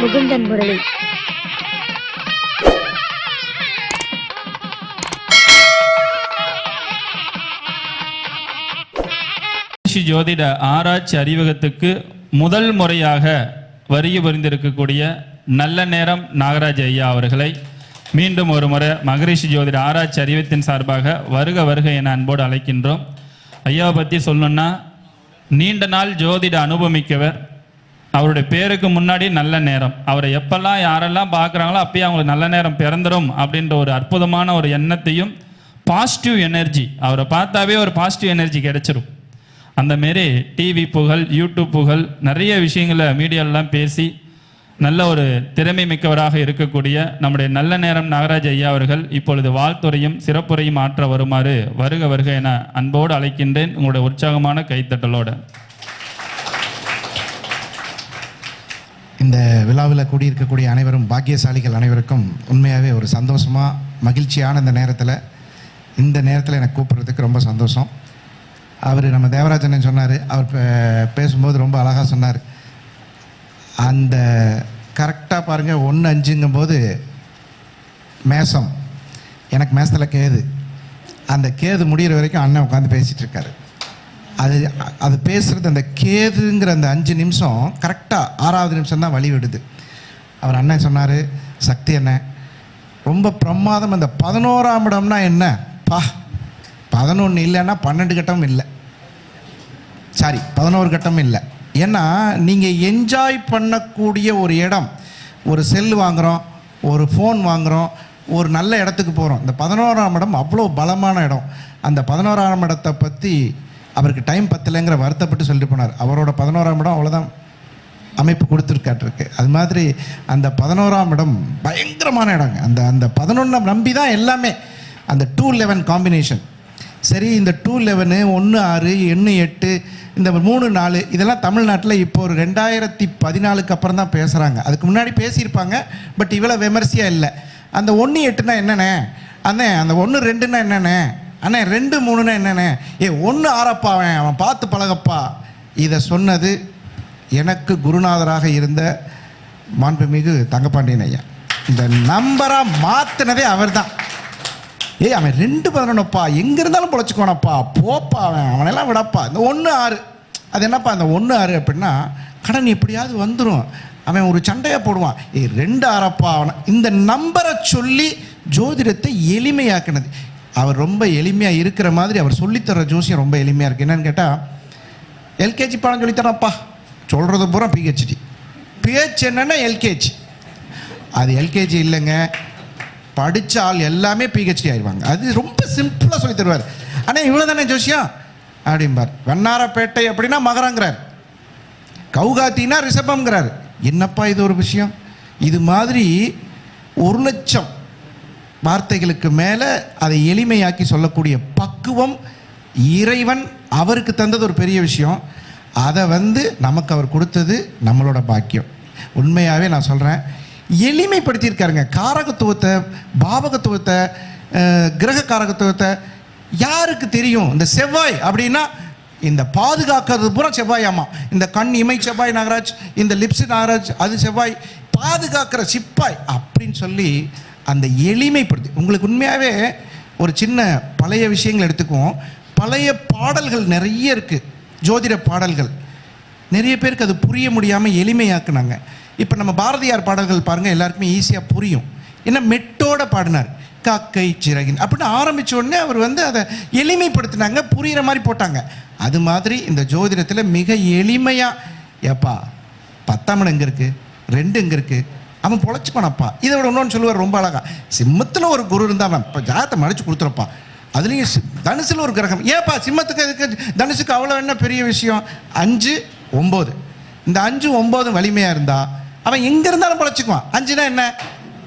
முகுந்தன் முரளி. ஜோதிட ஆராய்ச்சி அறிவகத்துக்கு முதல் முறையாக வரிய புரிந்திருக்கக்கூடிய நல்ல நேரம் நாகராஜ் ஐயா அவர்களை மீண்டும் ஒரு முறை மகரிஷி ஜோதிட ஆராய்ச்சி அறிவத்தின் சார்பாக வருக வருக என அன்போடு அழைக்கின்றோம். ஐயாவை பற்றி சொல்லணும்னா நீண்ட நாள் ஜோதிட அனுபவமிக்கவர் அவருடைய பேருக்கு முன்னாடி நல்ல நேரம். அவரை எப்பெல்லாம் யாரெல்லாம் பார்க்குறாங்களோ அப்பயே அவங்களுக்கு நல்ல நேரம் பிறந்துடும் அப்படின்ற ஒரு அற்புதமான ஒரு எண்ணத்தையும் பாசிட்டிவ் எனர்ஜி அவரை பார்த்தாவே ஒரு பாசிட்டிவ் எனர்ஜி கிடைச்சிரும். அந்த மாரி டிவி புகழ் யூடியூப் புகழ் நிறைய விஷயங்களை மீடியாலெலாம் பேசி நல்ல ஒரு திறமை மிக்கவராக இருக்கக்கூடிய நம்முடைய நல்ல நேரம் நாகராஜ் ஐயா அவர்கள் இப்பொழுது வாழ்த்துறையும் சிறப்புரையும் ஆற்ற வருமாறு வருக வருக என அன்போடு அழைக்கின்றேன். உங்களுடைய உற்சாகமான கைத்தட்டலோட. இந்த விழாவில் கூடியிருக்கக்கூடிய அனைவரும் பாக்கியசாலிகள் அனைவருக்கும் உண்மையாகவே ஒரு சந்தோஷமாக மகிழ்ச்சியான இந்த நேரத்தில் இந்த நேரத்தில் எனக்கு கூப்பிட்றதுக்கு ரொம்ப சந்தோஷம். அவர் நம்ம தேவராஜன் சொன்னார் அவர் பே- பேசும்போது ரொம்ப அழகாக சொன்னார். அந்த கரெக்டாக பாருங்கள் ஒன்று அஞ்சுங்கும்போது மேசம். எனக்கு மேசத்தில் கேது. அந்த கேது முடிகிற வரைக்கும் அண்ணன் உட்காந்து பேசிகிட்டு இருக்காரு. அது அது பேசுகிறது அந்த கேதுங்கிற அந்த அஞ்சு நிமிஷம் கரெக்டாக ஆறாவது நிமிஷம் தான் வழி விடுது அவர் அண்ணன் சொன்னார் சக்தி அண்ணன் ரொம்ப பிரமாதம் அந்த பதினோராம் இடம்னா என்ன? பா பதினொன்று இல்லைன்னா பன்னெண்டு கட்டம் இல்லை. சாரி பதினோரு கட்டம் இல்லை. ஏன்னா நீங்கள் என்ஜாய் பண்ணக்கூடிய ஒரு இடம் ஒரு செல் வாங்குகிறோம் ஒரு ஃபோன் வாங்குகிறோம் ஒரு நல்ல இடத்துக்கு போகிறோம் இந்த பதினோராம் இடம் அவ்வளோ பலமான இடம். அந்த பதினோராம் இடத்தை பற்றி அவருக்கு டைம் பத்தலைங்கிற வருத்தப்பட்டு சொல்லிட்டு போனார். அவரோட பதினோராம் இடம் அவ்வளோதான் அமைப்பு கொடுத்துருக்காட்டிருக்கு அது மாதிரி அந்த பதினோராம் இடம் பயங்கரமான இடங்க. அந்த அந்த பதினொன்றாம் நம்பி தான் எல்லாமே. அந்த டூ லெவன் காம்பினேஷன் சரி இந்த டூ லெவனு ஒன்று ஆறு எண்ணு எட்டு இந்த மூணு நாலு இதெல்லாம் தமிழ்நாட்டில் இப்போ ஒரு ரெண்டாயிரத்தி பதினாலுக்கு அப்புறம் தான் பேசுகிறாங்க அதுக்கு முன்னாடி பேசியிருப்பாங்க பட் இவ்வளோ விமர்சையாக இல்லை. அந்த ஒன்று எட்டுனா என்னண்ணே? அண்ணே அந்த ஒன்று ரெண்டுன்னா என்னண்ணே? அண்ணே ரெண்டு மூணுன்னா என்னண்ணே? ஏ ஒன்று ஆறப்பா அவன் அவன் பார்த்து பழகப்பா. இதை சொன்னது எனக்கு குருநாதராக இருந்த மாண்புமிகு தங்கப்பாண்டியன் ஐயா. இந்த நம்பராக மாற்றினதே அவர் தான் ஏய் அவன் ரெண்டு பதினொன்னுப்பா. எங்கே இருந்தாலும் பொழைச்சிக்கோனப்பா போப்பா அவன் அவனெல்லாம் விடப்பா. இந்த ஒன்று ஆறு. அது என்னப்பா அந்த ஒன்று ஆறு அப்படின்னா கடன் எப்படியாவது வந்துடும் அவன் ஒரு சண்டையாக போடுவான். ஏய் ரெண்டு ஆறப்பா அவனை. இந்த நம்பரை சொல்லி ஜோதிடத்தை எளிமையாக்குனது. அவர் ரொம்ப எளிமையாக இருக்கிற மாதிரி அவர் சொல்லித்தர ஜோசியம் ரொம்ப எளிமையாக இருக்குது என்னன்னு கேட்டால் எல்கேஜி பாடம் சொல்லித்தரப்பா சொல்கிறது பூரா பிஹெச்டி பிஹெச் என்னென்னா எல்கேஜி அது எல்கேஜி இல்லைங்க. படித்த ஆள் எல்லாமே பிஹெச்டி ஆயிடுவாங்க. அது ரொம்ப சிம்பிளாக சொல்லி தருவார். ஆனால் இவ்வளோ தானே ஜோசியம்? அப்படிம்பார். வண்ணாரப்பேட்டை அப்படின்னா மகரங்கிறார். கவுகாத்தின்னா ரிஷபம்ங்கிறார். என்னப்பா இது ஒரு விஷயம்? இது மாதிரி ஒரு லட்சம் வார்த்தைகளுக்கு மேலே அதை எளிமையாக்கி சொல்லக்கூடிய பக்குவம் இறைவன் அவருக்கு தந்தது ஒரு பெரிய விஷயம். அதை வந்து நமக்கு அவர் கொடுத்தது நம்மளோட பாக்கியம். உண்மையாகவே நான் சொல்கிறேன் எளிமைப்படுத்தியிருக்காருங்க. காரகத்துவத்தை பாவகத்துவத்தை கிரக காரகத்துவத்தை யாருக்கு தெரியும்? இந்த செவ்வாய் அப்படின்னா இந்த பாதுகாக்கிறது பூரா செவ்வாயாமா இந்த கண் இமை செவ்வாய் நாகராஜ் இந்த லிப்ஸ் நாகராஜ் அது செவ்வாய். பாதுகாக்கிற சிப்பாய் அப்படின்னு சொல்லி அந்த எளிமைப்படுத்தி உங்களுக்கு உண்மையாகவே ஒரு சின்ன பழைய விஷயங்கள் எடுத்துக்குவோம். பழைய பாடல்கள் நிறைய இருக்குது ஜோதிட பாடல்கள். நிறைய பேருக்கு அது புரிய முடியாமல் எளிமையாக்குனாங்க. இப்போ நம்ம பாரதியார் பாடல்கள் பாருங்கள் எல்லாருக்குமே ஈஸியாக புரியும். ஏன்னா மெட்டோட பாடினார். காக்கை சிறகின் அப்படின்னு ஆரம்பிச்ச உடனே அவர் வந்து அதை எளிமைப்படுத்தினாங்க புரிகிற மாதிரி போட்டாங்க. அது மாதிரி இந்த ஜோதிடத்தில் மிக எளிமையாக ஏப்பா பத்தாம் இடம் எங்கே இருக்குது ரெண்டு எங்கே இருக்குது அவன் பொழைச்சிப்பானப்பா இதை விட இன்னொன்று சொல்லுவார் ரொம்ப அழகா. சிம்மத்தில் ஒரு குரு இருந்தால் அவன் இப்போ ஜாதத்தை மடிச்சு கொடுத்துருப்பா அதுலேயும் சி- ஒரு கிரகம். ஏப்பா சிம்மத்துக்கு இதுக்கு தனுசுக்கு அவ்வளோ என்ன பெரிய விஷயம்? அஞ்சு ஒம்பது. இந்த அஞ்சு ஒம்பது வலிமையாக இருந்தால் அவன் எங்கே இருந்தாலும் பொழைச்சிக்குவான். அஞ்சுனா என்ன?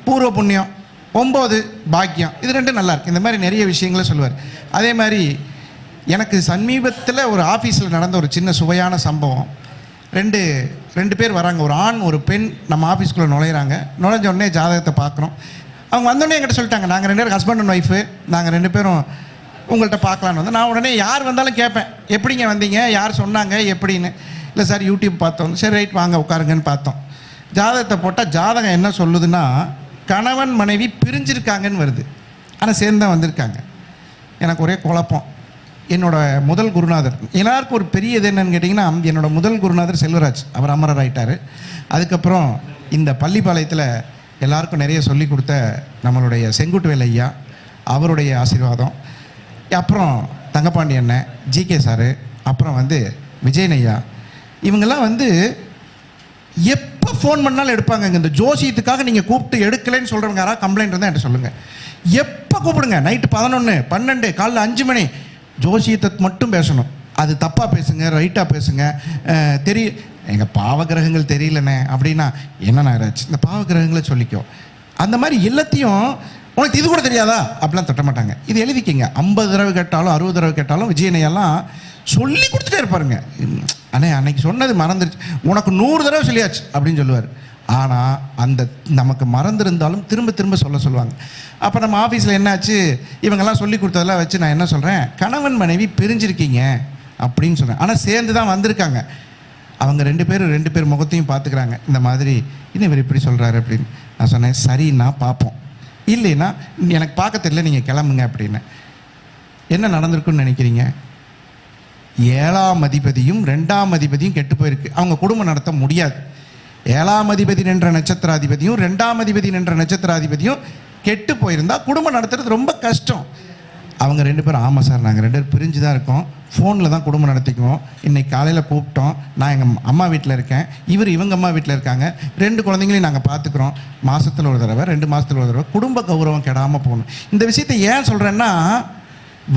பூர்வ புண்ணியம் ஒம்பது பாக்கியம். இது ரெண்டும் நல்லாயிருக்கு இந்த மாதிரி நிறைய விஷயங்களை சொல்லுவார். அதே மாதிரி எனக்கு சமீபத்தில் ஒரு ஆஃபீஸில் நடந்த ஒரு சின்ன சுவையான சம்பவம். ரெண்டு ரெண்டு பேர் வராங்க. ஒரு ஆண் ஒரு பெண் நம்ம ஆஃபீஸ்க்குள்ளே நுழையிறாங்க. நுழைஞ்ச உடனே ஜாதகத்தை பார்க்குறோம் அவங்க வந்தோடனே என்கிட்ட சொல்லிட்டாங்க நாங்கள் ரெண்டு பேரும் ஹஸ்பண்ட் அண்ட் ஒய்ஃபு நாங்கள் ரெண்டு பேரும் உங்கள்கிட்ட பார்க்கலான்னு வந்து நான் உடனே யார் வந்தாலும் கேட்பேன். எப்படிங்க வந்தீங்க? யார் சொன்னாங்க? எப்படின்னு? இல்லை சார் யூடியூப் பார்த்தோம். சரி ரைட் வாங்க உட்காருங்கன்னு பார்த்தோம். ஜாதகத்தை போட்டால் ஜாதகம் என்ன சொல்லுதுன்னா கணவன் மனைவி பிரிஞ்சிருக்காங்கன்னு வருது. ஆனால் சேர்ந்து தான் வந்திருக்காங்க. எனக்கு ஒரே குழப்பம். என்னோட முதல் குருநாதர். எல்லாருக்கும் ஒரு பெரிய இது என்னன்னு கேட்டிங்கன்னா என்னோட முதல் குருநாதர் செல்வராஜ். அவர் அமரர் ஆயிட்டார். அதுக்கப்புறம் இந்த பள்ளிப்பாளையத்தில் எல்லாருக்கும் நிறைய சொல்லி கொடுத்த நம்மளுடைய செங்குட்டுவேல் ஐயா அவருடைய ஆசீர்வாதம். அப்புறம் தங்கப்பாண்டி அண்ணன் ஜிகே சாரு அப்புறம் வந்து விஜயன் ஐயா. இவங்கெல்லாம் வந்து எப்போ ஃபோன் பண்ணாலும் எடுப்பாங்க இந்த ஜோசியத்துக்காக நீங்கள் கூப்பிட்டு எடுக்கலைன்னு சொல்கிறவங்க யாராவது கம்ப்ளைண்ட் இருந்தால் என்கிட்ட சொல்லுங்கள் எப்போ கூப்பிடுங்க? நைட்டு பதினொன்று பன்னெண்டு காலைல அஞ்சு மணி. ஜோசியத்தை மட்டும் பேசணும். அது தப்பாக பேசுங்க ரைட்டாக பேசுங்க. தெரிய எங்கள் பாவகிரகங்கள் தெரியலண்ணே அப்படின்னா என்ன நாகராஜ்? இந்த பாவகிரகங்களை சொல்லிக்கோ. அந்த மாதிரி எல்லாத்தையும் உனக்கு இது கூட தெரியாதா? அப்படிலாம் தட்ட மாட்டாங்க. இது எழுதிக்கிங்க. ஐம்பது தடவை கேட்டாலும் அறுபது தடவை கேட்டாலும் விஜயனையெல்லாம் சொல்லி கொடுத்துட்டே இருப்பாருங்க. அண்ணே அன்னைக்கு சொன்னது மறந்துருச்சு. உனக்கு நூறு தடவை சொல்லியாச்சு அப்படின்னு சொல்லுவார். ஆனால் அந்த நமக்கு மறந்துருந்தாலும் திரும்ப திரும்ப சொல்ல சொல்லுவாங்க. அப்போ நம்ம ஆஃபீஸில் என்னாச்சு? இவங்கெல்லாம் சொல்லி கொடுத்ததெல்லாம் வச்சு நான் என்ன சொல்கிறேன் கணவன் மனைவி பிரிஞ்சிருக்கீங்க அப்படின்னு சொன்னேன். ஆனால் சேர்ந்து தான் வந்திருக்காங்க. அவங்க ரெண்டு பேரும் ரெண்டு பேர் முகத்தையும் பார்த்துக்கிறாங்க. இந்த மாதிரி இன்னும் இவர் இப்படி சொல்கிறாரு அப்படின்னு. நான் சொன்னேன் சரின்னா பார்ப்போம். இல்லைன்னா எனக்கு பார்க்க தெரியல நீங்கள் கிளம்புங்க அப்படின்னு. என்ன நடந்திருக்குன்னு நினைக்கிறீங்க? ஏழாம் அதிபதியும் ரெண்டாம் அதிபதியும் கெட்டு போயிருக்கு. அவங்க குடும்பம் நடத்த முடியாது. ஏழாம் அதிபதி நின்ற நட்சத்திராதிபதியும் ரெண்டாம் அதிபதி நின்ற நட்சத்திராதிபதியும் கெட்டு போயிருந்தா குடும்பம் நடத்துறது ரொம்ப கஷ்டம். அவங்க ரெண்டு பேரும் ஆமாம் சார் நாங்கள் ரெண்டு பேரும் பிரிஞ்சு தான் இருக்கோம். ஃபோனில் தான் குடும்பம் நடத்திக்குவோம். இன்றைக்கி காலையில் கூப்பிட்டோம். நான் எங்கள் அம்மா வீட்டில் இருக்கேன். இவர் இவங்க அம்மா வீட்டில் இருக்காங்க. ரெண்டு குழந்தைங்களையும் நாங்கள் பார்த்துக்குறோம். மாதத்தில் ஒரு தடவை ரெண்டு மாதத்தில் ஒரு தடவை குடும்ப கௌரவம் கெடாமல் போகணும். இந்த விஷயத்தை ஏன் சொல்கிறேன்னா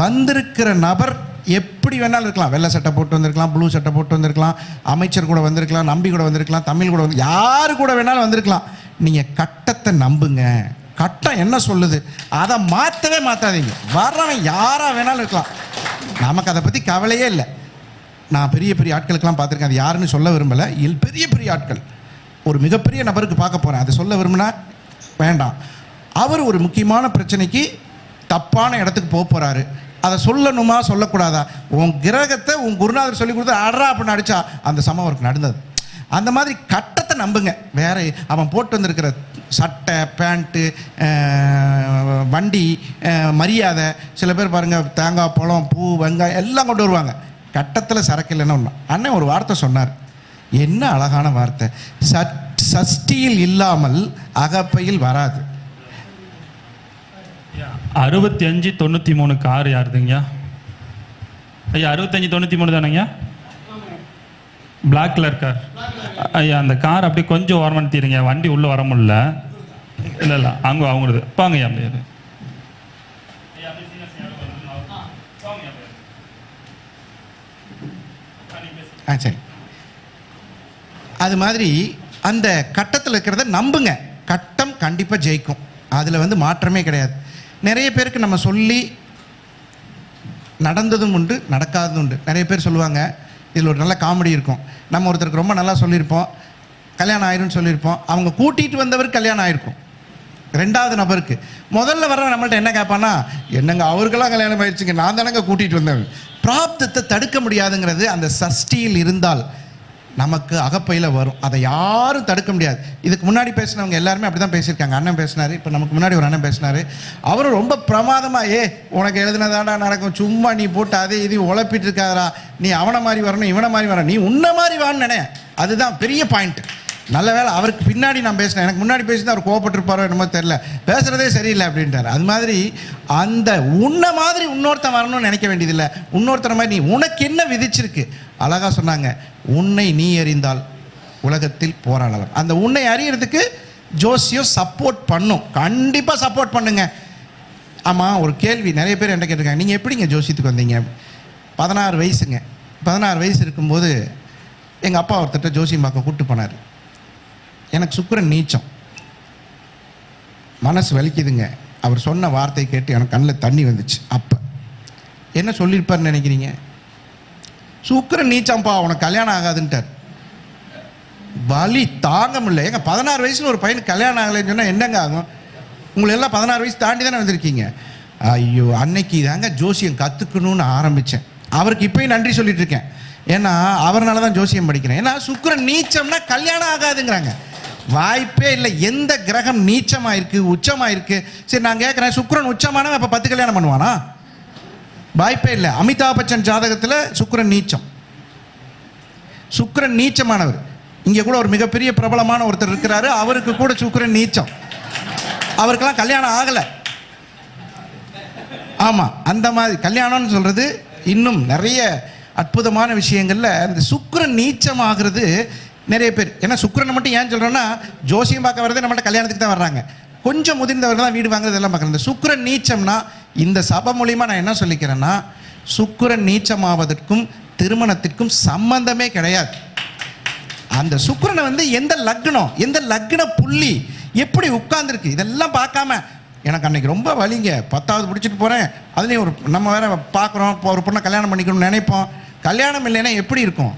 வந்திருக்கிற நபர் எப்படி வேணாலும் இருக்கலாம். வெள்ளை சட்டை போட்டு வந்திருக்கலாம் ப்ளூ சட்டை போட்டு வந்திருக்கலாம் அமைச்சர் கூட வந்திருக்கலாம் நம்பி கூட வந்திருக்கலாம் தமிழ் கூட வந்து யாரு கூட வேணாலும் வந்திருக்கலாம். நீங்கள் கட்டத்தை நம்புங்க. கட்டம் என்ன சொல்லுது? அதை மாற்றவே மாற்றாதீங்க வர்றவன் யாராக வேணாலும் இருக்கலாம். நமக்கு அதை பற்றி கவலையே இல்லை. நான் பெரிய பெரிய ஆட்களுக்கெல்லாம் பார்த்துருக்கேன். அது யாருன்னு சொல்ல விரும்பலை. இல் பெரிய பெரிய ஆட்கள். ஒரு மிகப்பெரிய நபருக்கு பார்க்க போகிறேன் அதை சொல்ல விரும்பினா வேண்டாம். அவர் ஒரு முக்கியமான பிரச்சனைக்கு தப்பான இடத்துக்கு போக போகிறாரு அதை சொல்லணுமா சொல்லக்கூடாதா? உன் கிரகத்தை உன் குருநாதர் சொல்லி கொடுத்து அட்ரா அப்படின்னு அடித்தா அந்த சமம் அவருக்கு நடந்தது. அந்த மாதிரி கட்டத்தை நம்புங்க. வேற அவன் போட்டு வந்திருக்கிற சட்டை பேண்ட்டு வண்டி மரியாதை சில பேர் பாருங்கள் தேங்காய் பழம் பூ வெங்காயம் எல்லாம் கொண்டு வருவாங்க. கட்டத்தில் சரக்கு இல்லைன்னு ஒன்று அண்ணன் ஒரு வார்த்தை சொன்னார். என்ன அழகான வார்த்தை. சட் சஷ்டியில் இல்லாமல் அகப்பையில் வராது. அறுபத்தி அஞ்சு தொண்ணூற்றி மூணு கார் யாருதுங்கய்யா? ஐயா அறுபத்தஞ்சு தொண்ணூற்றி மூணு தானேங்கய்யா? பிளாக் கலர் கார் ஐயா அந்த கார் அப்படியே கொஞ்சம் ஓரமடுத்திடுங்க வண்டி உள்ளே வர முடியல. இல்லை இல்லை அங்கே அவங்களுது. பாங்கய்யா அப்படியே இரு. ஆ சரி. அது மாதிரி அந்த கட்டத்தில் இருக்கிறத நம்புங்க. கட்டம் கண்டிப்பாக ஜெயிக்கும். அதில் வந்து மாற்றமே கிடையாது. நிறைய பேருக்கு நம்ம சொல்லி நடந்ததும் உண்டு நடக்காததும் உண்டு. நிறைய பேர் சொல்லுவாங்க இதில் ஒரு நல்ல காமெடி இருக்கும். நம்ம ஒருத்தருக்கு ரொம்ப நல்லா சொல்லியிருப்போம் கல்யாணம் ஆயிரும்னு சொல்லியிருப்போம். அவங்க கூட்டிகிட்டு வந்தவர் கல்யாணம் ஆயிருக்கும். ரெண்டாவது நபருக்கு. முதல்ல வர நம்மள்ட்ட என்ன கேட்பான்னா என்னங்க அவருக்கெல்லாம் கல்யாணம் ஆயிடுச்சுங்க நான் தானங்க கூட்டிகிட்டு வந்தேன். பிராப்தத்தை தடுக்க முடியாதுங்கிறது அந்த சஷ்டியில் இருந்தால் நமக்கு அகப்பையில் வரும். அதை யாரும் தடுக்க முடியாது. இதுக்கு முன்னாடி பேசினவங்க எல்லாருமே அப்படி தான் பேசியிருக்காங்க. அண்ணன் பேசினாரு இப்போ நமக்கு முன்னாடி ஒரு அண்ணன் பேசினார். அவரும் ரொம்ப பிரமாதமாக ஏ உனக்கு எழுதுனதாடா நடக்கும். சும்மா நீ போட்டு அதே இது உழப்பிட்டு இருக்காதடா. நீ அவனை மாதிரி வரணும் இவனை மாதிரி வரணும். நீ உன்ன மாதிரி வான்னு நினை அதுதான் பெரிய பாயிண்ட் நல்ல வேளை அவருக்கு பின்னாடி நான் பேசினேன். எனக்கு முன்னாடி பேசினா அவர் கோவப்பட்டிருப்பாரோ என்னமோ தெரில பேசுகிறதே சரியில்லை அப்படின்ட்டார். அது மாதிரி அந்த உன்னை மாதிரி இன்னொருத்தன் வரணும்னு நினைக்க வேண்டியதில்லை. இன்னொருத்தர் மாதிரி நீ உனக்கு என்ன விதிச்சிருக்கு? அழகாக சொன்னாங்க. உன்னை நீ அறிந்தால் உலகத்தில் போராடலாம். அந்த உன்னை அறியறதுக்கு ஜோசியம் சப்போர்ட் பண்ணும். கண்டிப்பாக சப்போர்ட் பண்ணுங்க. ஆமாம் ஒரு கேள்வி நிறைய பேர் என்ன கேட்டிருக்காங்க. நீங்கள் எப்படிங்க ஜோசியத்துக்கு வந்தீங்க? பதினாறு வயசுங்க. பதினாறு வயசு இருக்கும்போது எங்கள் அப்பா ஒருத்தட்ட ஜோசியம் பார்க்க கூப்பிட்டு போனார். எனக்கு சுக்கரன் நீச்சம். மனசு வலிக்குதுங்க. அவர் சொன்ன வார்த்தையை கேட்டு எனக்கு கண்ணில் தண்ணி வந்துச்சு. அப்போ. என்ன சொல்லியிருப்பாருன்னு நினைக்கிறீங்க? சுக்கரன் நீச்சம்ப்பா உனக்கு கல்யாணம் ஆகாதுன்ட்டார். வலி தாங்க முடியல. ஏங்க பதினாறு வயசில் ஒரு பையனுக்கு கல்யாணம் ஆகலைன்னு சொன்னால் என்னங்க ஆகும்? உங்களை எல்லாம் பதினாறு வயசு தாண்டி தானே வந்திருக்கீங்க. ஐயோ அன்னைக்கு தாங்க ஜோசியம் கற்றுக்கணும்னு ஆரம்பித்தேன் அவருக்கு இப்போயும் நன்றி சொல்லிட்டு இருக்கேன். ஏன்னா அவர்னால தான் ஜோசியம் படிக்கிறேன். ஏன்னா சுக்கரன் நீச்சம்னா கல்யாணம் ஆகாதுங்கிறாங்க. வாய்ப்பே இல்லை. எந்த கிரகம் நீச்சமாக இருக்கு உச்சமா இருக்கு சரி நான் கேட்குறேன் சுக்ரன் உச்சமானவன் அப்போ பத்து கல்யாணம் பண்ணுவானா? வாய்ப்பே இல்லை. அமிதாப் பச்சன் ஜாதகத்தில் சுக்ரன் நீச்சம். சுக்கிரன் நீச்சமானவர். இங்கே கூட ஒரு மிகப்பெரிய பிரபலமான ஒருத்தர் இருக்கிறாரு. அவருக்கு கூட சுக்ரன் நீச்சம். அவருக்கெல்லாம் கல்யாணம் ஆகலை. ஆமாம் அந்த மாதிரி கல்யாணம்னு சொல்கிறது இன்னும் நிறைய அற்புதமான விஷயங்களில் இந்த சுக்ரன் நீச்சம் ஆகிறது நிறைய பேர். ஏன்னா சுக்கரனை மட்டும் ஏன் சொல்கிறோன்னா ஜோசியம் பார்க்க வரதே நம்மள்ட்ட கல்யாணத்துக்கு தான் வர்றாங்க. கொஞ்சம் முதிர்ந்தவர்கள் தான் வீடு வாங்குறது எல்லாம் பார்க்குறது. சுக்கரன் நீச்சம்னா இந்த சபை மூலியமாக நான் என்ன சொல்லிக்கிறேன்னா சுக்கரன் நீச்சமாவதற்கும் திருமணத்திற்கும் சம்பந்தமே கிடையாது. அந்த சுக்கரனை வந்து எந்த லக்னம் எந்த லக்ன புள்ளி எப்படி உட்கார்ந்துருக்கு இதெல்லாம் பார்க்காம எனக்கு அன்னைக்கு ரொம்ப வலிங்க. பத்தாவது பிடிச்சிட்டு போகிறேன் அதுலேயும் ஒரு நம்ம வேற பார்க்குறோம். இப்போ ஒரு பொண்ணை கல்யாணம் பண்ணிக்கணும்னு நினைப்போம். கல்யாணம் இல்லைன்னா எப்படி இருக்கும்?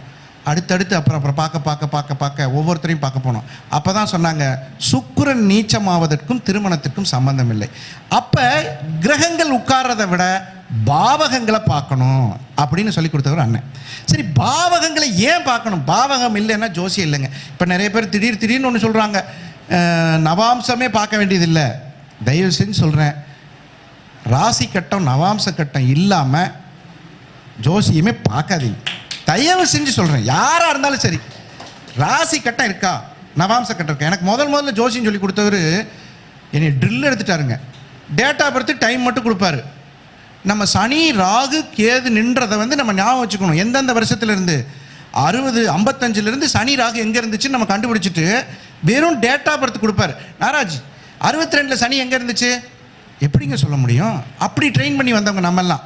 அடுத்தடுத்து அப்புறம் அப்புறம் பார்க்க பார்க்க பார்க்க பார்க்க ஒவ்வொருத்தரையும் பார்க்க போனோம். அப்போ தான் சொன்னாங்க சுக்கிரன் நீச்சமாவதற்கும் திருமணத்திற்கும் சம்பந்தம் இல்லை அப்போ கிரகங்கள் உட்கார்றதை விட பாவகங்களை பார்க்கணும் அப்படின்னு சொல்லி கொடுத்தவர் அண்ணன். சரி பாவகங்களை ஏன் பார்க்கணும்? பாவகம் இல்லைன்னா ஜோசியம் இல்லைங்க. இப்போ நிறைய பேர் திடீர் திடீர்னு ஒன்று சொல்கிறாங்க நவாம்சமே பார்க்க வேண்டியதில்லை. தயவு செஞ்சு சொல்கிறேன் ராசி கட்டம் நவாம்ச கட்டம் இல்லாமல் ஜோசியமே பார்க்காதீங்க. தயவு செஞ்சு சொல்கிறேன் யாராக இருந்தாலும் சரி. ராசி கட்டம் இருக்கா? நவாம்ச கட்டம் இருக்கா? எனக்கு முதல் முதல்ல ஜோசியம் சொல்லி கொடுத்தவர் என்னை ட்ரில் எடுத்துட்டாருங்க. டேட்டா பர்த்து டைம் மட்டும் கொடுப்பாரு. நம்ம சனி ராகு கேது நின்றதை வந்து நம்ம ஞாபகம் வச்சுக்கணும். எந்தெந்த வருஷத்துல இருந்து அறுபது ஐம்பத்தஞ்சிலேருந்து சனி ராகு எங்கே இருந்துச்சுன்னு நம்ம கண்டுபிடிச்சிட்டு வெறும் டேட்டா பர்த் கொடுப்பாரு. நாராஜ் அறுபத்தி ரெண்டில் சனி எங்கே இருந்துச்சு? எப்படிங்க சொல்ல முடியும்? அப்படி ட்ரெயின் பண்ணி வந்தவங்க நம்மெல்லாம்.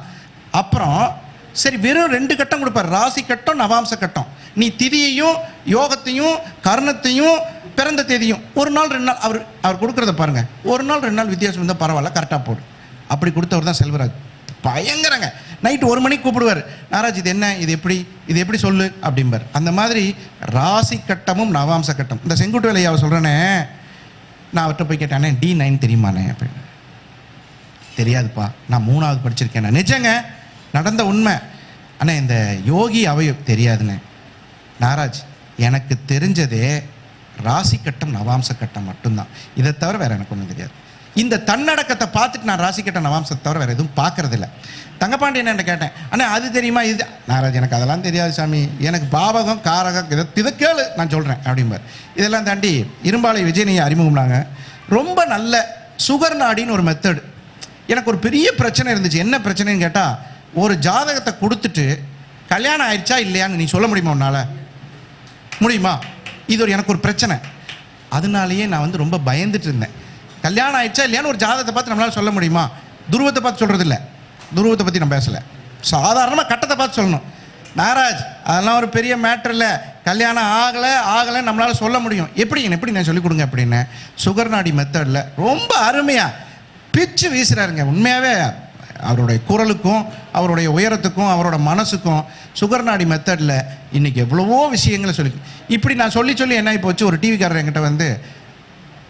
அப்புறம் சரி வெறும் ரெண்டு கட்டம் கொடுப்பார். ராசி கட்டம் நவாம்ச கட்டம். நீ திதியையும் யோகத்தையும் கர்ணத்தையும் பிறந்த தேதியும் ஒரு நாள் ரெண்டு நாள் அவர் அவர் கொடுக்குறத பாருங்கள் ஒரு நாள் ரெண்டு நாள் வித்தியாசம் இருந்தால் பரவாயில்ல கரெக்டாக போடு. அப்படி கொடுத்தவர் தான் செல்வராஜ். பயங்கரங்க. நைட்டு ஒரு மணிக்கு கூப்பிடுவார். நாராஜ் இது என்ன? இது எப்படி? இது எப்படி சொல்லு? அப்படிம்பார். அந்த மாதிரி ராசி கட்டமும் நவாம்ச கட்டம். இந்த செங்குட்டு வேலையாவை சொல்கிறேனே நான் அவர்கிட்ட போய் கேட்டானே டி நைன் தெரியுமாண்ணே அப்படின்னு. தெரியாதுப்பா. நான் மூணாவது படிச்சிருக்கேன் நிஜங்க. நடந்த உண்மை. ஆனால் இந்த யோகி அவையோ தெரியாதுண்ணே. நாராஜ் எனக்கு தெரிஞ்சதே ராசி கட்டம் நவாம்ச கட்டம் மட்டும்தான். இதை தவிர வேறு எனக்கு ஒன்றும் தெரியாது. இந்த தன்னடக்கத்தை பார்த்துட்டு நான் ராசி கட்டம் நவாம்சத்தை தவிர வேறு எதுவும் பார்க்கறதில்ல. தங்கப்பாண்டியன் என்ன கேட்டேன் அண்ணா அது தெரியுமா? இது நாராஜ் எனக்கு அதெல்லாம் தெரியாது சாமி. எனக்கு பாவகம் காரகம் இதை இதை கேளு நான் சொல்கிறேன் அப்படிம்பார். இதெல்லாம் தாண்டி இரும்பாலை விஜயனையை அறிமுகம்னாங்க. ரொம்ப நல்ல சுகர் நாடின்னு ஒரு மெத்தடு எனக்கு ஒரு பெரிய பிரச்சனை இருந்துச்சு. என்ன பிரச்சனைன்னு கேட்டால் ஒரு ஜாதகத்தை கொடுத்துட்டு கல்யாணம் ஆயிடுச்சா இல்லையான்னு நீ சொல்ல முடியுமா உன்னால்? முடியுமா? இது ஒரு எனக்கு ஒரு பிரச்சனை. அதனாலேயே நான் வந்து ரொம்ப பயந்துட்டு இருந்தேன். கல்யாணம் ஆயிடுச்சா இல்லையான்னு ஒரு ஜாதகத்தை பார்த்து நம்மளால் சொல்ல முடியுமா? துருவத்தை பார்த்து சொல்கிறது இல்லை துருவத்தை பற்றி நான் பேசலை. சாதாரணமாக கட்டத்தை பார்த்து சொல்லணும். நாராஜ் அதெல்லாம் ஒரு பெரிய மேட்ரு இல்லை. கல்யாணம் ஆகலை ஆகலை நம்மளால் சொல்ல முடியும். எப்படி எப்படி நான் சொல்லிக் கொடுங்க அப்படின்னு? சுகர் நாடி மெத்தடில் ரொம்ப அருமையாக பிச்சு வீசுகிறாருங்க உண்மையாகவே அவருடைய குரலுக்கும் அவருடைய உயரத்துக்கும் அவரோட மனசுக்கும் சுகர் நாடி மெத்தடில் இன்றைக்கி எவ்வளவோ விஷயங்களை சொல்லி இப்படி நான் சொல்லி சொல்லி என்ன இப்போ வச்சு ஒரு டிவிக்காரர் என்கிட்ட வந்து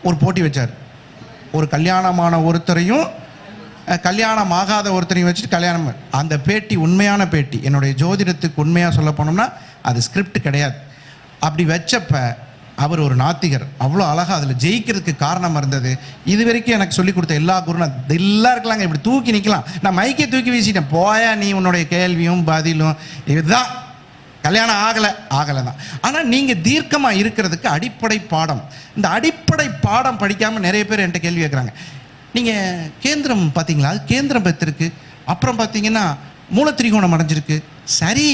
ஒரு போட்டி வச்சார். ஒரு கல்யாணமான ஒருத்தரையும் கல்யாணம் ஆகாத ஒருத்தரையும் வச்சுட்டு கல்யாணம் அந்த பேட்டி உண்மையான பேட்டி. என்னுடைய ஜோதிடத்துக்கு உண்மையாக சொல்ல போனோம்னா அது ஸ்கிரிப்ட் கிடையாது. அப்படி வச்சப்ப அவர் ஒரு நாத்திகர். அவ்வளோ அழகாக அதில் ஜெயிக்கிறதுக்கு காரணமாக இருந்தது. இது வரைக்கும் எனக்கு சொல்லி கொடுத்த எல்லா குருனா எல்லாம் இருக்கலாங்க இப்படி தூக்கி நிற்கலாம் நான் மைக்கே தூக்கி வீசிட்டேன். போயா நீ உன்னுடைய கேள்வியும் பதிலும். இதுதான். கல்யாணம் ஆகலை. ஆகலை தான் ஆனால் நீங்கள் தீர்க்கமாக இருக்கிறதுக்கு அடிப்படை பாடம். இந்த அடிப்படை பாடம் படிக்காமல் நிறைய பேர் என்கிட்ட கேள்வி கேட்குறாங்க நீங்கள் கேந்திரம் பார்த்தீங்களா அது கேந்திரம் பெற்றிருக்கு. அப்புறம் பார்த்தீங்கன்னா மூலத்திரிகோணம் அடைஞ்சிருக்கு. சரி.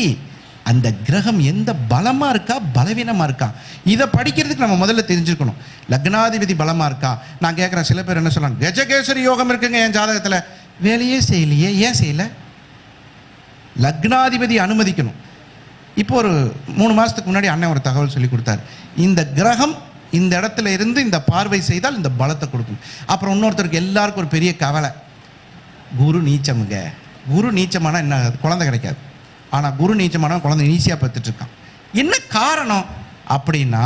அந்த கிரகம் எந்த பலமாக இருக்கா? பலவீனமாக இருக்கா? இதை படிக்கிறதுக்கு நம்ம முதல்ல தெரிஞ்சுக்கணும் லக்னாதிபதி பலமாக இருக்கா? நான் கேட்குறேன் சில பேர் என்ன சொல்லலாம் கஜகேசரி யோகம் இருக்குங்க என் ஜாதகத்தில். வேலையே செய்யலையே ஏன் செய்யலை? லக்னாதிபதி அனுமதிக்கணும். இப்போ ஒரு மூணு மாதத்துக்கு முன்னாடி அண்ணன் ஒரு தகவல் சொல்லி கொடுத்தாரு. இந்த கிரகம் இந்த இடத்துல இருந்து இந்த பார்வை செய்தால் இந்த பலத்தை கொடுக்கும். அப்புறம் இன்னொருத்தருக்கு எல்லாருக்கும் ஒரு பெரிய கவலை. குரு நீச்சமுங்க. குரு நீச்சமானால் என்ன குழந்தை கிடைக்காது. ஆனால் குரு நீச்சமானவன் குழந்தை ஈஸியாக பார்த்துட்டு இருக்கான் என்ன காரணம்? அப்படின்னா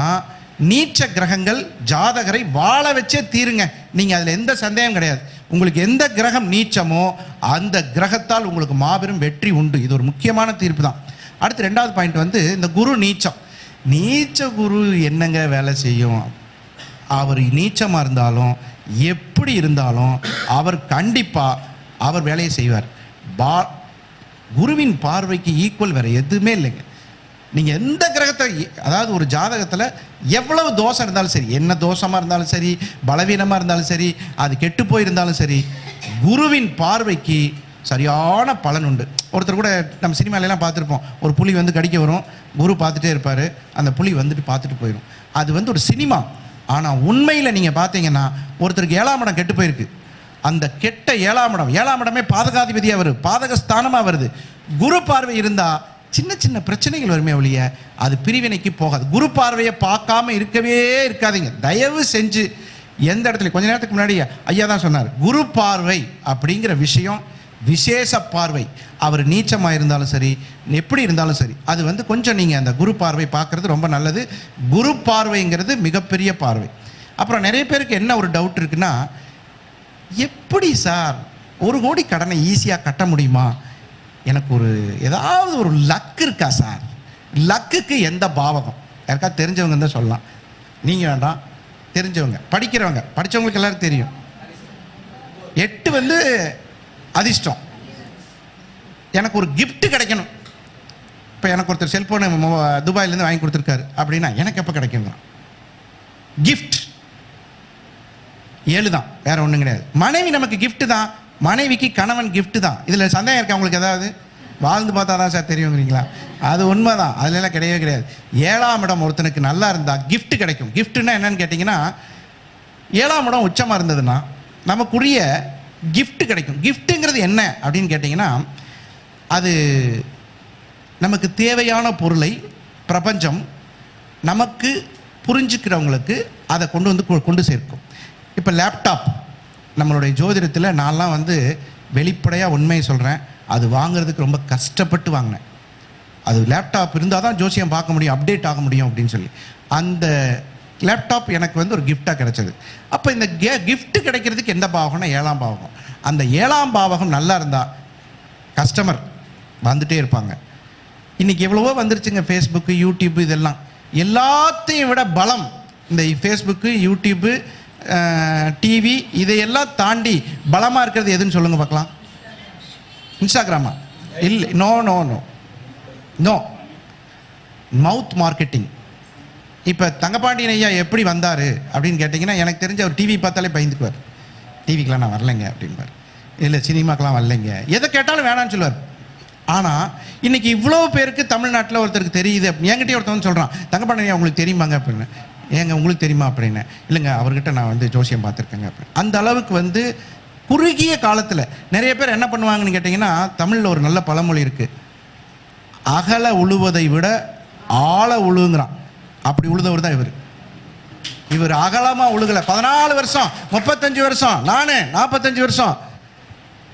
நீச்ச கிரகங்கள் ஜாதகரை வாழ வச்சே தீருங்க. நீங்கள் அதில் எந்த சந்தேகம் கிடையாது. உங்களுக்கு எந்த கிரகம் நீச்சமோ அந்த கிரகத்தால் உங்களுக்கு மாபெரும் வெற்றி உண்டு. இது ஒரு முக்கியமான தீர்ப்பு தான். அடுத்து ரெண்டாவது பாயிண்ட் வந்து இந்த குரு நீச்சம். நீச்ச குரு என்னங்க வேலை செய்யும்? அவர் நீச்சமாக இருந்தாலும் எப்படி இருந்தாலும் அவர் கண்டிப்பாக அவர் வேலையை செய்வார். பா குருவின் பார்வைக்கு ஈக்குவல் வேறு எதுவுமே இல்லைங்க. நீங்கள் எந்த கிரகத்தை அதாவது ஒரு ஜாதகத்தில் எவ்வளவு தோஷம் இருந்தாலும் சரி என்ன தோஷமாக இருந்தாலும் சரி பலவீனமாக இருந்தாலும் சரி அது கெட்டு போயிருந்தாலும் சரி குருவின் பார்வைக்கு சரியான பலன் உண்டு. ஒருத்தர் கூட நம்ம சினிமாலெலாம் பார்த்துருப்போம். ஒரு புலி வந்து கடிக்க வரும் குரு பார்த்துட்டே இருப்பார் அந்த புலி வந்துட்டு பார்த்துட்டு போயிடும் அது வந்து ஒரு சினிமா. ஆனால் உண்மையில் நீங்கள் பார்த்தீங்கன்னா ஒருத்தருக்கு ஏழாம் இடம் கெட்டு போயிருக்கு. அந்த கெட்ட ஏழாம் இடம். ஏழாம் இடமே பாதகாதிபதியாக வருது பாதகஸ்தானமாக வருது. குரு பார்வை இருந்தால் சின்ன சின்ன பிரச்சனைகள் வருமே ஒழிய அது பிரிவினைக்கு போகாது. குரு பார்வையை பார்க்காம இருக்கவே இருக்காதீங்க. தயவு செஞ்சு எந்த இடத்துல கொஞ்ச நேரத்துக்கு முன்னாடி ஐயா தான் சொன்னார் குரு பார்வை அப்படிங்கிற விஷயம் விசேஷ பார்வை. அவர் நீச்சமாக இருந்தாலும் சரி எப்படி இருந்தாலும் சரி அது வந்து கொஞ்சம் நீங்கள் அந்த குரு பார்வை பார்க்குறது ரொம்ப நல்லது. குரு பார்வைங்கிறது மிகப்பெரிய பார்வை. அப்புறம் நிறைய பேருக்கு என்ன ஒரு டவுட் இருக்குன்னா எப்படி சார் ஒரு கோடி கடனை ஈஸியாக கட்ட முடியுமா? எனக்கு ஒரு ஏதாவது ஒரு லக் இருக்கா சார்? லக்குக்கு எந்த பாவகம்? யாருக்கா தெரிஞ்சவங்க தான் சொல்லலாம். நீங்கள் வேண்டாம். தெரிஞ்சவங்க படிக்கிறவங்க. படித்தவங்களுக்கு எல்லாரும் தெரியும். எட்டு வந்து அதிர்ஷ்டம். எனக்கு ஒரு கிஃப்ட்டு கிடைக்கணும். இப்போ எனக்கு ஒருத்தர் செல்ஃபோனு துபாயிலேருந்து வாங்கி கொடுத்துருக்காரு. அப்படின்னா எனக்கு எப்போ கிடைக்குங்க? கிஃப்ட் ஏழு தான் வேற ஒன்றும் கிடையாது. மனைவி நமக்கு கிஃப்ட்டு தான் மனைவிக்கு கணவன் கிஃப்ட்டு தான். இதில் சந்தேகம் இருக்கா உங்களுக்கு ஏதாவது? வாழ்ந்து பார்த்தா தான் சார் தெரியுங்கிறீங்களா? அது உண்மை தான் அதுலலாம் கிடையவே கிடையாது. ஏழாம் இடம் ஒருத்தனுக்கு நல்லா இருந்தால் கிஃப்ட் கிடைக்கும். கிஃப்ட்னா என்னன்னு கேட்டிங்கன்னா ஏழாம் இடம் உச்சமாக இருந்ததுன்னா நமக்குரிய கிஃப்ட் கிடைக்கும். கிஃப்ட்டுங்கிறது என்ன அப்படின்னு கேட்டிங்கன்னா அது நமக்கு தேவையான பொருளை பிரபஞ்சம் நமக்கு புரிஞ்சுக்கிறவங்களுக்கு அதை கொண்டு வந்து கொ- கொண்டு சேர்க்கும். இப்போ லேப்டாப் நம்மளுடைய ஜோதிடத்தில் நான்லாம் வந்து வெளிப்படையாக உண்மையை சொல்கிறேன் அது வாங்குறதுக்கு ரொம்ப கஷ்டப்பட்டு வாங்கினேன். அது லேப்டாப் இருந்தால் தான் ஜோசியம் பார்க்க முடியும் அப்டேட் ஆக முடியும் அப்படின்னு சொல்லி. அந்த லேப்டாப் எனக்கு வந்து ஒரு கிஃப்டாக கிடைச்சது. அப்போ இந்த கே கிஃப்ட் கிடைக்கிறதுக்கு எந்த பாவகம்னா ஏழாம் பாவகம். அந்த ஏழாம் பாவகம் நல்லா இருந்தால் கஸ்டமர் வந்துட்டே இருப்பாங்க. இன்றைக்கி எவ்வளவோ வந்துருச்சுங்க ஃபேஸ்புக்கு யூடியூப்பு இதெல்லாம். எல்லாத்தையும் விட பலம். இந்த ஃபேஸ்புக்கு யூடியூப்பு டிவி இதையெல்லாம் தாண்டி பலமாக இருக்கிறது எதுன்னு சொல்லுங்க பார்க்கலாம். இன்ஸ்டாகிராமா? இல்லை no no no no mouth marketing இப்போ தங்கப்பாண்டியன் ஐயா எப்படி வந்தார் அப்படின்னு கேட்டிங்கன்னா எனக்கு தெரிஞ்ச அவர் டிவி பார்த்தாலே பயந்துக்குவார். டிவிக்கெலாம் நான் வரலைங்க அப்படின்பார் இல்லை சினிமாக்கெலாம் வரலைங்க. எதை கேட்டாலும் வேணாம்னு சொல்லுவார். ஆனால் இன்றைக்கி இவ்வளோ பேருக்கு தமிழ்நாட்டில் ஒருத்தருக்கு தெரியுது அப்படி- என்கிட்டயே ஒருத்தவன் சொல்கிறான் தங்கப்பாண்டியன் ஐயா உங்களுக்கு தெரியுமாங்க? அப்படின்னு. ஏங்க உங்களுக்கு தெரியுமா அப்படின்னு? இல்லைங்க அவர்கிட்ட நான் வந்து ஜோசியம் பார்த்துருக்கேங்க அந்த அளவுக்கு வந்து குறுகிய காலத்தில் நிறைய பேர் என்ன பண்ணுவாங்கன்னு கேட்டிங்கன்னா தமிழில் ஒரு நல்ல பழமொழி இருக்குது அகல உழுவதை விட ஆழ உழுங்குறான். அப்படி உழுதவர் தான் இவர். இவர் அகலமாக உழுகல. பதினாலு வருஷம் முப்பத்தஞ்சு வருஷம் நானே நாற்பத்தஞ்சு வருஷம்.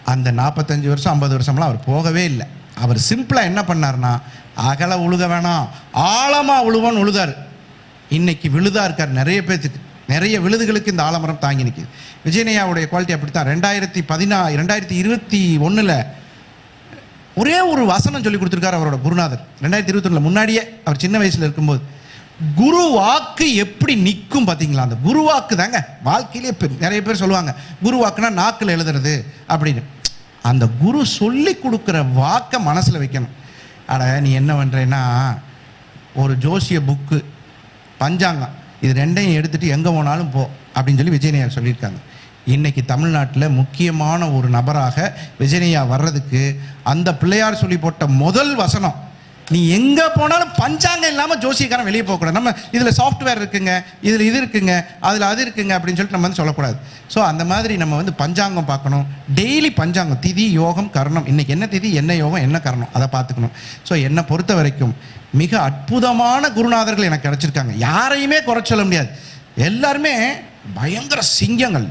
அந்த நாற்பத்தஞ்சு வருஷம் ஐம்பது வருஷம்லாம் அவர் போகவே இல்லை. அவர் சிம்பிளாக என்ன பண்ணார்னா அகல உழுக வேணாம் ஆழமாக உழுவன்னு உழுதார். இன்னைக்கு விழுதா இருக்கார். நிறைய பேர்த்துக்கு நிறைய விழுதுகளுக்கு இந்த ஆலமரம் தாங்கி நிற்கிது விஜயனையாவுடைய குவாலிட்டி அப்படித்தான். ரெண்டாயிரத்தி பதினா ரெண்டாயிரத்தி இருபத்தி ஒன்றில் ஒரே ஒரு வசனம் சொல்லி கொடுத்துருக்காரு அவரோட குருநாதர். ரெண்டாயிரத்தி இருபத்தொன்னுல முன்னாடியே அவர் சின்ன வயசில் இருக்கும்போது குரு வாக்கு எப்படி நிற்கும் பார்த்தீங்களா அந்த குரு வாக்கு தாங்க. வாழ்க்கையிலே நிறைய பேர் சொல்லுவாங்க குரு வாக்குனா நாக்கில் எழுதுறது அப்படின்னு. அந்த குரு சொல்லி கொடுக்குற வாக்கை மனசில் வைக்கணும். அட நீ என்ன பண்ணுறேன்னா ஒரு ஜோசிய புக்கு பஞ்சாங்கம். இது ரெண்டையும் எடுத்துகிட்டு எங்கே போனாலும் போ அப்படின்னு சொல்லி விஜயநேயர் சொல்லியிருக்காங்க. இன்னைக்கு தமிழ்நாட்டில் முக்கியமான ஒரு நபராக விஜயனையா வர்றதுக்கு அந்த பிள்ளையார் சொல்லி போட்ட முதல் வசனம் நீ எங்கே போனாலும் பஞ்சாங்கம் இல்லாமல் ஜோசியக்காரன் வெளியே போகக்கூடாது நம்ம இதில் சாஃப்ட்வேர் இருக்குங்க இதில் இது இருக்குங்க அதில் அது இருக்குங்க அப்படின்னு சொல்லிட்டு நம்ம வந்து சொல்லக்கூடாது. ஸோ அந்த மாதிரி நம்ம வந்து பஞ்சாங்கம் பார்க்கணும். டெய்லி பஞ்சாங்கம் திதி யோகம் கரணம். இன்னைக்கு என்ன திதி என்ன யோகம் என்ன கரணம்? அதை பார்த்துக்கணும். ஸோ என்னை பொறுத்த வரைக்கும் மிக அற்புதமான குருநாதர்கள் எனக்கு கிடைச்சிருக்காங்க. யாரையுமே குறை சொல்ல முடியாது. எல்லாருமே பயங்கர சிங்கங்கள்.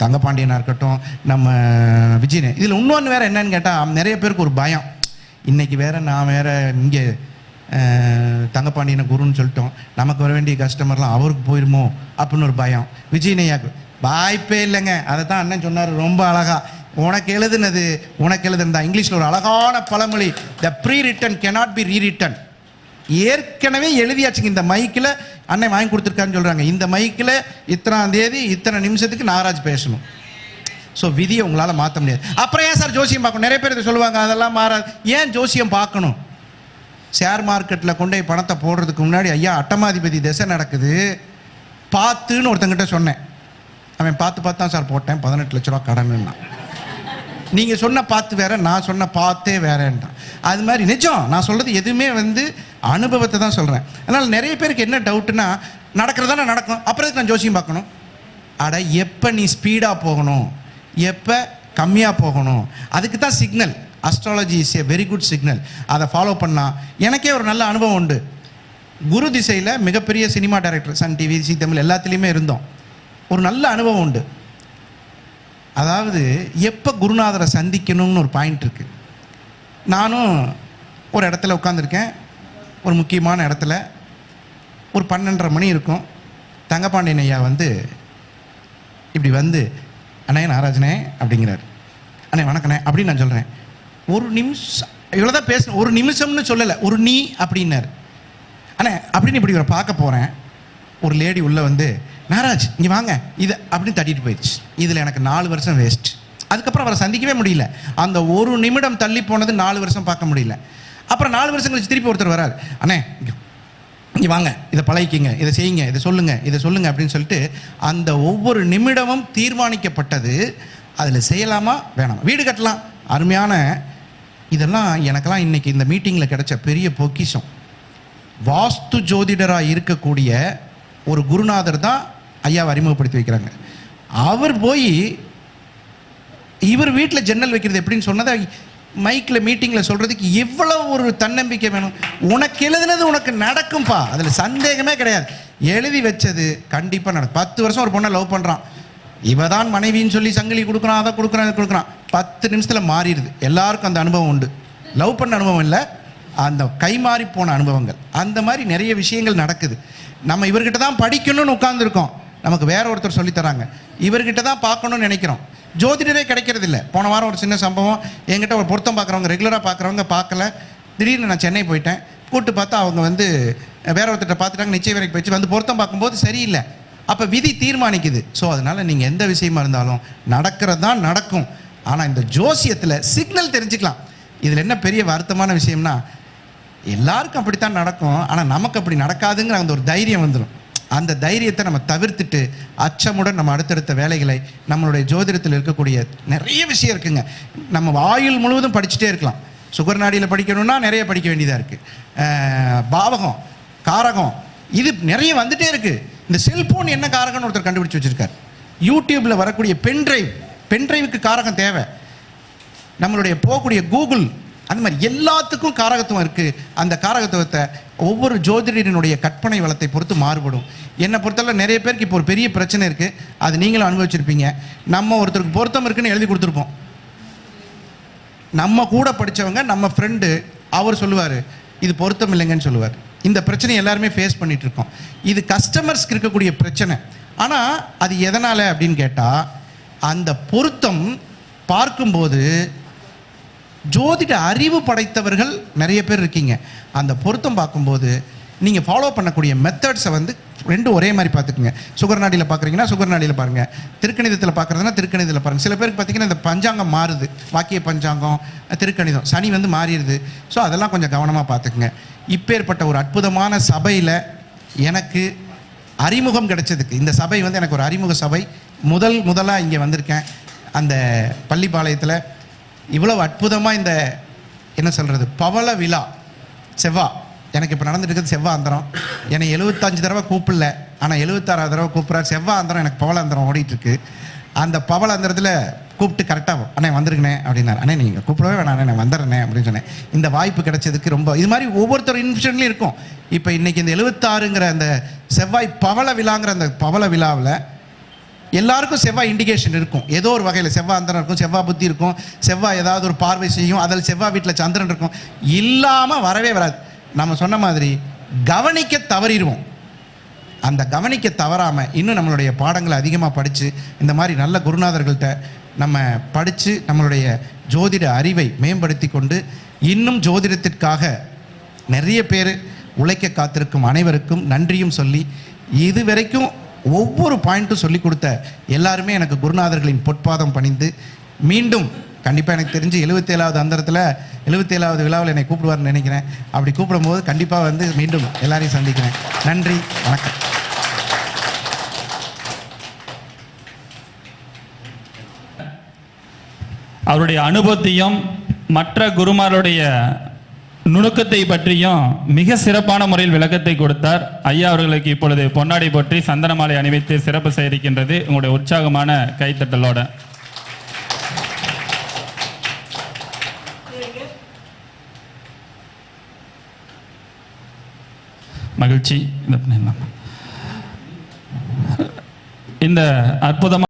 தங்கபாண்டியனாக இருக்கட்டும் நம்ம விஜயன். இதில் இன்னொன்று வேறு என்னன்னு கேட்டால் நிறைய பேருக்கு ஒரு பயம். இன்றைக்கி வேற நான் வேற இங்கே தங்கப்பாண்டியனை குருன்னு சொல்லிட்டோம். நமக்கு வர வேண்டிய கஸ்டமர்லாம் அவருக்கு போயிருமோ? அப்படின்னு ஒரு பயம். விஜயனையாக்கு வாய்ப்பே இல்லைங்க. அதை தான் அண்ணன் சொன்னார் ரொம்ப அழகாக உனக்கு எழுதுனது உனக்கு எழுதுனதா? இங்கிலீஷில் ஒரு அழகான பழமொழி. The pre written cannot be re written ஏற்கனவே எழுதியாச்சுங்க இந்த மைக்கில். அண்ணன் வாங்கி கொடுத்துருக்கான்னு சொல்கிறாங்க இந்த மைக்கில் இத்தனாம் தேதி இத்தனை நிமிஷத்துக்கு நாகராஜ் பேசணும். ஸோ விதியை உங்களால் மாற்ற முடியாது. அப்புறம் ஏன் சார் ஜோசியம் பார்க்கணும்? நிறைய பேர் சொல்லுவாங்க அதெல்லாம் மாறாது. ஏன் ஜோசியம் பார்க்கணும்? ஷேர் மார்க்கெட்டில் கொண்டு போய் பணத்தை போடுறதுக்கு முன்னாடி ஐயா அட்டமாதிபதி திசை நடக்குது. பார்த்துன்னு ஒருத்தங்கிட்ட சொன்னேன். அவன் பார்த்து பார்த்து தான் சார் போட்டேன். பதினெட்டு லட்ச ரூபா கடன்னா நீங்கள் சொன்ன பார்த்து வேற நான் சொன்ன பார்த்தே வேறேன்றான் அது மாதிரி நிஜம். நான் சொல்கிறது எதுவுமே வந்து அனுபவத்தை தான் சொல்கிறேன் அதனால் நிறைய பேருக்கு என்ன டவுட்டுன்னா நடக்கிறதானே நடக்கும். அப்புறம் எதுக்கு நான் ஜோசியம் பார்க்கணும்? அட எப்போ நீ ஸ்பீடாக போகணும்? எப்போ? கம்மியாக போகணும். அதுக்கு தான் signal astrology is a very good signal அதை ஃபாலோ பண்ணால் எனக்கே ஒரு நல்ல அனுபவம் உண்டு. குரு திசையில் மிகப்பெரிய cinema director Sun TV Zee Tamil எல்லாத்துலேயுமே இருந்தோம். ஒரு நல்ல அனுபவம் உண்டு. அதாவது எப்போ குருநாதரை சந்திக்கணும்னு ஒரு பாயிண்ட் இருக்குது நானும் ஒரு இடத்துல உட்காந்துருக்கேன் ஒரு முக்கியமான இடத்துல. ஒரு பன்னெண்டரை மணி இருக்கும். தங்கப்பாண்டியன் ஐயா வந்து இப்படி வந்து அண்ணே நாராஜனே அப்படிங்கிறார். அண்ணே வணக்கண்ணே அப்படின்னு நான் சொல்கிறேன் ஒரு நிமிஷம் இவ்வளோ தான் பேசணும். ஒரு நிமிஷம்னு சொல்லலை. ஒரு நீ அப்படின்னார். அண்ணே அப்படின்னு இப்படி இவரை பார்க்க போகிறேன் ஒரு லேடி உள்ளே வந்து நாராஜ் இங்கே வாங்க. இதை அப்படின்னு தட்டிட்டு போயிடுச்சு. இதில் எனக்கு நாலு வருஷம் வேஸ்ட் அதுக்கப்புறம் அவரை சந்திக்கவே முடியல. அந்த ஒரு நிமிடம் தள்ளி போனது நாலு வருஷம் பார்க்க முடியல. அப்புறம் நாலு வருஷம் கழிச்சு திருப்பி ஒருத்தர் வரார். அண்ணே நீ இங்கே வாங்க இதை பழகிக்கிங்க இதை செய்யுங்க இதை சொல்லுங்க இதை சொல்லுங்க அப்படின்னு சொல்லிட்டு அந்த ஒவ்வொரு நிமிடமும் தீர்மானிக்கப்பட்டது. அதில் செய்யலாமா? வேணாமா? வீடு கட்டலாம். அருமையான இதெல்லாம் எனக்கெல்லாம் இன்றைக்கி இந்த மீட்டிங்கில் கிடைச்ச பெரிய பொக்கிஷம். வாஸ்து ஜோதிடராக இருக்கக்கூடிய ஒரு குருநாதர் தான் ஐயாவை அறிமுகப்படுத்தி வைக்கிறாங்க. அவர் போய் இவர் வீட்டில் ஜன்னல் வைக்கிறது எப்படின்னு சொன்னதை மைக்கில் மீட்டிங்கில் சொல்கிறதுக்கு எவ்வளோ ஒரு தன்னம்பிக்கை வேணும்? உனக்கு எழுதுனது உனக்கு நடக்கும்பா. அதில் சந்தேகமே கிடையாது. எழுதி வச்சது கண்டிப்பாக நடக்கும். பத்து வருஷம் ஒரு பொண்ணை லவ் பண்ணுறான் இவ தான் மனைவின்னு சொல்லி சங்கிலி கொடுக்குறான் அதை கொடுக்குறான் கொடுக்குறான். பத்து நிமிஷத்தில் மாறிடுது. எல்லாருக்கும் அந்த அனுபவம் உண்டு. லவ் பண்ண அனுபவம் இல்லை. அந்த கைமாறி போன அனுபவங்கள். அந்த மாதிரி நிறைய விஷயங்கள் நடக்குது. நம்ம இவர்கிட்ட தான் படிக்கணும்னு உட்காந்துருக்கோம் நமக்கு வேற ஒருத்தர் சொல்லித் தராங்க. இவர்கிட்ட தான் பார்க்கணும்னு நினைக்கிறோம். ஜோதிடரே கிடைக்கிறது இல்லை போன வாரம் ஒரு சின்ன சம்பவம். என்கிட்ட ஒரு பொருத்தம் பார்க்குறவங்க ரெகுலராக பார்க்குறவங்க பார்க்கல திடீர்னு நான் சென்னை போயிட்டேன். கூட்டு பார்த்தா அவங்க வந்து வேற ஒருத்தர்கிட்ட பார்த்துட்டாங்க நிச்சய வரைக்கும் போயிடுச்சு. வந்து பொருத்தம் பார்க்கும்போது சரியில்லை. அப்போ விதி தீர்மானிக்குது. ஸோ அதனால் நீங்கள் எந்த விஷயமா இருந்தாலும் நடக்கிறது தான் நடக்கும். ஆனால் இந்த ஜோசியத்தில் சிக்னல் தெரிஞ்சுக்கலாம். இதில் என்ன பெரிய வருத்தமான விஷயம்னா எல்லாருக்கும் அப்படித்தான் நடக்கும். ஆனால் நமக்கு அப்படி நடக்காதுங்கிற அந்த ஒரு தைரியம் வந்துடும் அந்த தைரியத்தை நம்ம தவிர்த்துட்டு அச்சமுடன் நம்ம அடுத்தடுத்த வேலைகளை நம்மளுடைய ஜோதிடத்தில் இருக்கக்கூடிய நிறைய விஷயம் இருக்குங்க. நம்ம ஆயுள் முழுவதும் படிச்சுட்டே இருக்கலாம். சுகர் நாடியில் படிக்கணும்னா நிறைய படிக்க வேண்டியதாக இருக்குது பாவகம் காரகம் இது நிறைய வந்துட்டே இருக்குது இந்த செல்ஃபோன் என்ன காரகம்னு ஒருத்தர் கண்டுபிடிச்சு வச்சுருக்கார். யூடியூப்பில் வரக்கூடிய பென்ட்ரைவ் பென்ட்ரைவுக்கு காரகம் தேவை. நம்மளுடைய போகக்கூடிய கூகுள் அந்த மாதிரி எல்லாத்துக்கும் காரகத்துவம் இருக்குது அந்த காரகத்துவத்தை ஒவ்வொரு ஜோதிடரினுடைய கற்பனை வளத்தை பொறுத்து மாறுபடும். என்னை பொறுத்தவரை நிறைய பேருக்கு இப்போ ஒரு பெரிய பிரச்சனை இருக்குது அது நீங்களும் அனுபவிச்சிருப்பீங்க. நம்ம ஒருத்தருக்கு பொருத்தம் இருக்குன்னு எழுதி கொடுத்துருப்போம். நம்ம கூட படித்தவங்க நம்ம ஃப்ரெண்டு அவர் சொல்லுவார் இது பொருத்தம் இல்லைங்கன்னு சொல்லுவார். இந்த பிரச்சனை எல்லாருமே ஃபேஸ் பண்ணிட்டு இருக்கோம். இது கஸ்டமர்ஸ்க்கு இருக்கக்கூடிய பிரச்சனை. ஆனால் அது எதனால் அப்படின்னு கேட்டால் அந்த பொருத்தம் பார்க்கும்போது ஜோதிட அறிவு படைத்தவர்கள் நிறைய பேர் இருக்கீங்க. அந்த பொருத்தம் பார்க்கும்போது நீங்கள் ஃபாலோ பண்ணக்கூடிய மெத்தட்ஸை வந்து ரெண்டும் ஒரே மாதிரி பார்த்துக்குங்க. சுகர்நாடியில் பார்க்குறீங்கன்னா சுகர்நாடியில் பாருங்கள் திருக்கணிதத்தில் பார்க்குறதுனா திருக்கணிதத்தில் பாருங்கள் சில பேருக்கு பார்த்தீங்கன்னா இந்த பஞ்சாங்கம் மாறுது. வாக்கிய பஞ்சாங்கம் திருக்கணிதம் சனி வந்து மாறிடுது. ஸோ அதெல்லாம் கொஞ்சம் கவனமாக பார்த்துக்குங்க. இப்பேற்பட்ட ஒரு அற்புதமான சபையில் எனக்கு அறிமுகம் கிடைச்சதுக்கு இந்த சபை வந்து எனக்கு ஒரு அறிமுக சபை. முதல் முதலாக இங்கே வந்திருக்கேன். அந்த பள்ளிப்பாளையத்தில் இவ்வளவு அற்புதமாக இந்த என்ன சொல்கிறது பவள விழா செவ்வா எனக்கு இப்போ நடந்துட்டு இருக்கிறது செவ்வா அந்தரம். என்னை எழுபத்தஞ்சு தடவை கூப்பிடல ஆனால் எழுபத்தாறாவது தடவை கூப்பிட்றாரு. செவ்வா அந்தரம் எனக்கு பவள அந்தரம் ஓடிட்டுருக்கு அந்த பவள அந்தரத்தில் கூப்பிட்டு கரெக்டாக அண்ணே வந்திருக்கனே அப்படின்னாரு. அண்ணே நீங்கள் கூப்பிடவே வேணாம் அண்ணே நான் வந்துடுறேனே அப்படின்னு சொன்னேன். இந்த வாய்ப்பு கிடைச்சதுக்கு ரொம்ப இது மாதிரி ஒவ்வொருத்தர் இன்ஃபியூஷன்லையும் இருக்கும். இப்போ இன்றைக்கி இந்த எழுபத்தாறுங்கிற அந்த செவ்வாய் பவள விழாங்கிற அந்த பவள விழாவில் எல்லாருக்கும் செவ்வாய் இண்டிகேஷன் இருக்கும். ஏதோ ஒரு வகையில் செவ்வாய் அந்தரம் இருக்கும் செவ்வாய் புத்தி இருக்கும் செவ்வாய் ஏதாவது ஒரு பார்வை செய்யும் அதில் செவ்வாய் வீட்டில் சந்திரன் இருக்கும். இல்லாமல் வரவே வராது. நம்ம சொன்ன மாதிரி கவனிக்க தவறிடுவோம். அந்த கவனிக்க தவறாமல் இன்னும் நம்மளுடைய பாடங்களை அதிகமாக படித்து இந்த மாதிரி நல்ல குருநாதர்கள்ட்ட நம்ம படித்து நம்மளுடைய ஜோதிட அறிவை மேம்படுத்தி கொண்டு இன்னும் ஜோதிடத்திற்காக நிறைய பேர் உழைக்க காத்திருக்கும் அனைவருக்கும் நன்றியும் சொல்லி இதுவரைக்கும் ஒவ்வொரு பாயிண்ட்டும் சொல்லி கொடுத்த எல்லாருமே எனக்கு குருநாதர்களின் பொற்பாதம் பணிந்து மீண்டும் கண்டிப்பாக எனக்கு தெரிஞ்சு எழுபத்தேழாவது அந்தரத்தில் எழுபத்தேழாவது விழாவில் என்னை கூப்பிடுவார்னு நினைக்கிறேன். அப்படி கூப்பிடும்போது கண்டிப்பாக வந்து மீண்டும் எல்லாரையும் சந்திக்கிறேன். நன்றி வணக்கம். அவருடைய அனுபவத்தையும் மற்ற குருமாருடைய நுணுக்கத்தை பற்றியும் மிக சிறப்பான முறையில் விளக்கத்தை கொடுத்தார் ஐயா அவர்களுக்கு இப்பொழுது பொன்னாடை போற்றி சந்தன மாலை அணிவித்து சிறப்பு செய்திருக்கின்றது உங்களுடைய உற்சாகமான கைத்தட்டலோட மகிழ்ச்சி இந்த இந்த அற்புதமான